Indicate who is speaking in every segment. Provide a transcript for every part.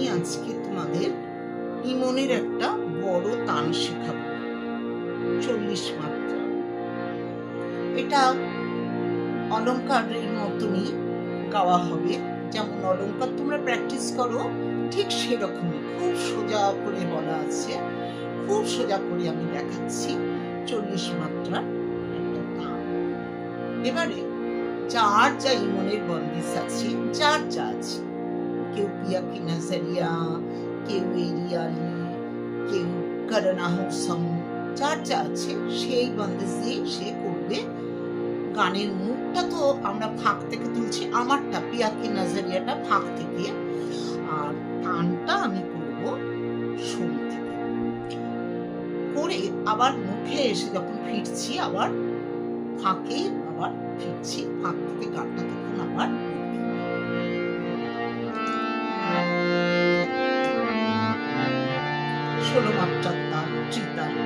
Speaker 1: আমি আজকে তোমাদের ইমনের একটা বড় তান শেখাবো। চল্লিশ মাত্রা। এটা অলঙ্কারের মতনই গাওয়া হবে। যেমন অলঙ্কার তোমরা প্র্যাকটিস করো, ঠিক সেরকমই। খুব সোজা করে বলা আছে। খুব সোজা করে আমি দেখাচ্ছি। চল্লিশ মাত্রার একটা তান এবারে যার যা ইমনের বন্দিশ আছে, যার যা আছে। কেউ কি নাজারিয়া কেউ এরিয়ালি কেউ করনা হোসম যার যা আছে, সেই বন্দেজ দিয়ে সে করবে। গানের মুখটা তো আমরা ফাঁক থেকে তুলছি, আমারটা পিয়া কি নাজারিয়াটা ফাঁক থেকে। আর কানটা আমি করব শুন থেকে। করে আবার মুখে এসে যখন ফিরছি, আবার ফাঁকে আবার ফিরছি, ফাঁক থেকে গানটা তখন আবার। তাল চিতাল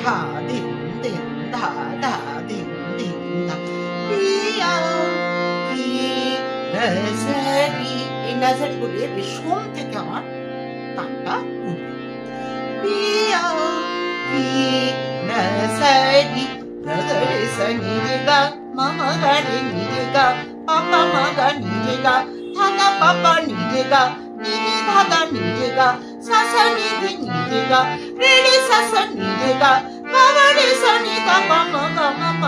Speaker 1: ধা, দিন দিন, ধা ধা, দিন দিন, ধা। পিয়া কি নাজারি। এই নাজারি বলে সোম থেকে আমার তালটা উঠবে। পিয়া কি নাজারি। গরে সনি রে গা মামা গা রে নি রে গা পাপা মা গা নি রে গা ধাদা পাপা নি রে গা নি 사선이든 이드가 릴리 사선이드가 마라리 선이가 마마마마